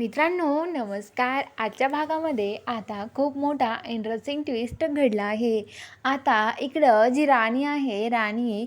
मित्रांनो नमस्कार. आजच्या भागामध्ये आता खूप मोठा इंटरेस्टिंग ट्विस्ट घडला आहे. आता इकडं जी राणी आहे राणी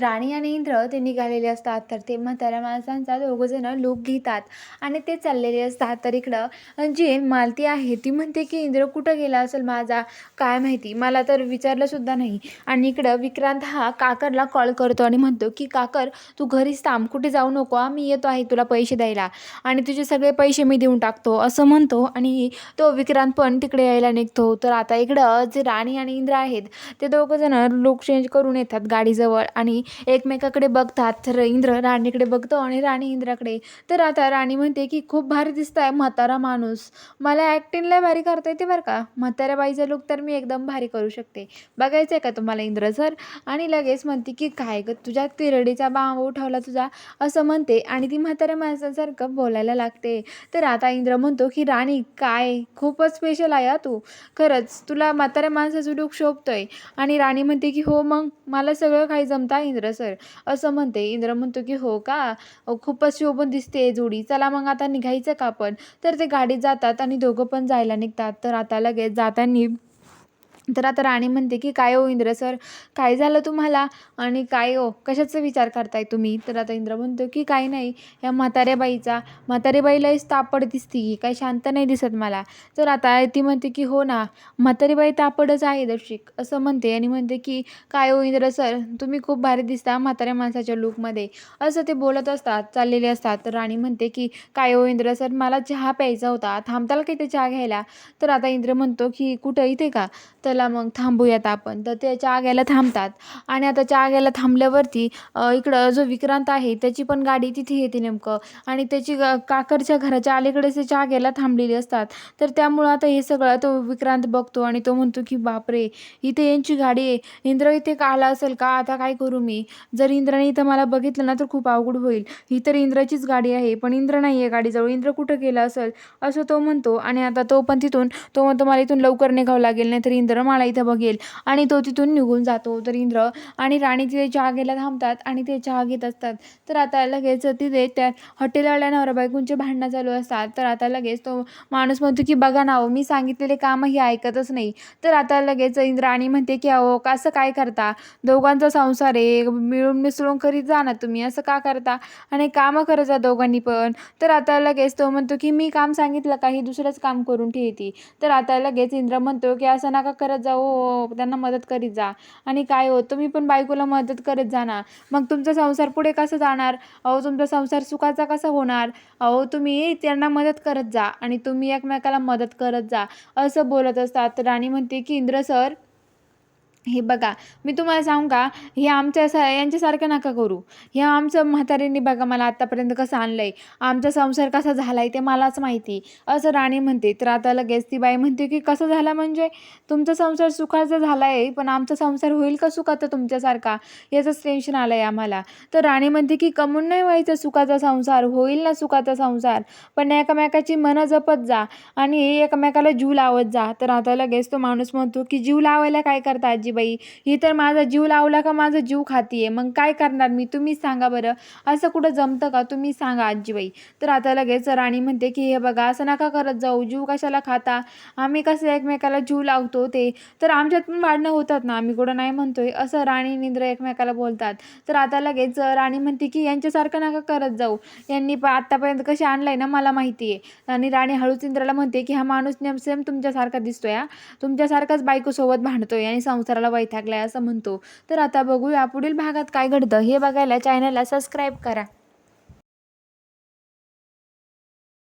राणी आणि इंद्र ते निघालेले असतात. तर ते म्हाताऱ्या माणसांचा दोघंजणं लूक घेतात आणि ते चाललेले असतात. तर इकडं जी मालती आहे ती म्हणते की इंद्र कुठं गेला असेल माझा? काय माहिती? मला तर विचारलंसुद्धा नाही. आणि इकडं विक्रांत हा काकरला कॉल करतो आणि म्हणतो की काकर तू घरीच थांब. कुठे जाऊ नको मी येतो आहे तुला पैसे द्यायला. आणि तुझे सगळे पैसे मी देऊन टाकतो असं म्हणतो. आणि तो विक्रांत पण तिकडे यायला निघतो. तर आता इकडं जे राणी आणि इंद्र आहेत ते दोघंजणं लुक चेंज करून येतात गाडीजवळ. आणि एकमेकाकडे बघतात. तर इंद्र राणीकडे बघतो आणि राणी इंद्राकडे. तर आता राणी म्हणते की खूप भारी दिसत आहे म्हातारा माणूस. मला ॲक्टिंगला भारी करता येते बरं का. म्हाताऱ्या बाईचा लुक तर मी एकदम भारी करू शकते. बघायचं आहे का तुम्हाला इंद्र सर आणि लगेच म्हणते की काय ग तुझ्या तिरडीचा बांब उठवला तुझा असं म्हणते. आणि ती म्हाताऱ्या माणसासारखं बोलायला लागते. तर आता इंद्र म्हणतो की राणी काय? खूपच स्पेशल आहे हा तू. खरंच तुला म्हाताऱ्या माणसाचं लूक शोभतोय. आणि राणी म्हणते की हो मग मला सगळं काही जमता इंद्र सर असं म्हणते. इंद्र म्हणतो की हो का? खूपच शोभून दिसते जोडी. चला मग आता निघायचं का आपण? तर ते गाडीत जातात आणि दोघं पण जायला निघतात. तर आता लगेच जाताना तर आता राणी म्हणते की काय हो इंद्र सर? काय झालं तुम्हाला? आणि काय हो? कशाचा विचार करताय तुम्ही? तर आता इंद्र म्हणतो की काय नाही. या म्हाताऱ्या बाईचा म्हाताऱ्या बाईलाच तापड दिसती काही शांत नाही दिसत मला. तर आता ती म्हणते की हो ना. म्हातारी बाई तापडच आहे दर्शिक. असं म्हणते आणि म्हणते की काय हो इंद्र सर? तुम्ही खूप भारी दिसता म्हाताऱ्या माणसाच्या लूकमध्ये असं ते बोलत असतात चाललेले असतात. तर राणी म्हणते की काय हो इंद्र सर? मला चहा प्यायचा होता. थांबताल का इथे चहा घ्यायला? तर आता इंद्र म्हणतो की कुठं? इथे का? तर चला मग थांबूयात आपण. तर ते चहा घ्यायला थांबतात. आणि आता चहा घ्यायला थांबल्यावरती इकडं जो विक्रांत आहे त्याची पण गाडी तिथे येते नेमकं. आणि त्याची काकरच्या घराच्या अलीकडेच ते चहा घ्यायला थांबलेली असतात. तर त्यामुळं आता हे सगळं तो विक्रांत बघतो आणि तो म्हणतो की बापरे इथे यांची गाडी आहे. इंद्र इथे का आला असेल? का आता काय करू मी? जर इंद्राने इथं मला बघितलं ना तर खूप अवघड होईल. ही तर इंद्राचीच गाडी आहे पण इंद्र नाही आहे गाडीजवळ. इंद्र कुठं गेला असेल? असं तो म्हणतो. आणि आता तो पण तिथून तो म्हणतो मला इथून लवकर निघावं लागेल नाही तर इंद्र मला इथं बघेल. आणि तो तिथून निघून जातो तर इंद्र आणि राणी तिथे चहा घ्यायला थांबतात आणि ते चहा घेत असतात. तर आता लगेच तिथे त्या हॉटेलवाल्या नवरा बायकोंचे भांडणं चालू असतात. तर आता लगेच तो माणूस म्हणतो की बघा ना हो, मी सांगितलेले काम ही ऐकतच नाही. तर आता लगेच इंद्राणी म्हणते की अहो असं काय करता? दोघांचा संसार आहे मिळून मिसळून करीत जा ना तुम्ही असं का करता? आणि कामं करत जा दोघांनी पण. तर आता लगेच तो म्हणतो की मी काम सांगितलं काही दुसरंच काम करून ठेवती. तर आता लगेच इंद्र म्हणतो की असं नका करत जाऊ हो, त्यांना मदत करीत जा. आणि काय हो तुम्ही पण बायकोला मदत करत जा ना. मग तुमचा संसार पुढे कसं जाणार? अहो तुमचा संसार सुखाचा कसा होणार? अहो तुम्ही त्यांना मदत करत जा आणि तुम्ही एकमेकाला मदत करत जा. असं बोलत असतात. तर राणी म्हणते की इंद्र सर हे बघा मी तुम्हाला सांगू का हे आमच्या स यांच्यासारखं नका करू. हे आमचं म्हातारींनी बघा मला आत्तापर्यंत कसं आणलं आहे आमचा संसार कसा झाला आहे ते मलाच माहिती. असं राणी म्हणते तर आता लगेच ती बाई म्हणते की कसं झाला म्हणजे? तुमचा संसार सुखाचा झाला आहे पण आमचा संसार होईल का सुखाचा तुमच्यासारखा? याचंच टेन्शन आलं आहे आम्हाला. तर राणी म्हणते की कमून नाही व्हायचं सुखाचा संसार? होईल ना सुखाचा संसार? पण एकमेकाची मनं जपत जा आणि एकमेकाला जीव लावत जा. तर आता लगेच तो माणूस म्हणतो की जीव लावायला काय करता आजी बाई ही तर माझा जीव लावला का माझा जीव खातीये. मग काय करणार मी? तुम्हीच सांगा बरं. असं कुठं जमतं का? तुम्ही सांगा आजीबाई. तर आता लगेच राणी म्हणते की हे बघा असं नका करत जाऊ. जीव कशाला खाता? आम्ही कसं एकमेकाला जीव लावतो ते? तर आमच्यात पण भांडणं होतात ना. आम्ही कुठं नाही म्हणतोय. असं राणी निंद्र एकमेकाला बोलतात. तर आता लगेच राणी म्हणते की यांच्यासारखं नका करत जाऊ. यांनी प आत्तापर्यंत कसे आणलंय ना मला माहिती आहे आणि राणी हळूच इंद्राला म्हणते की हा माणूस नेम सेम तुमच्यासारखा दिसतोय हा. तुमच्यासारखाच बायकोसोबत भांडतोय आणि संसाराला वैथागलाय असं म्हणतो. तर आता बघूया पुढील भागात काय घडतं. हे बघायला चॅनलला सबस्क्राईब करा.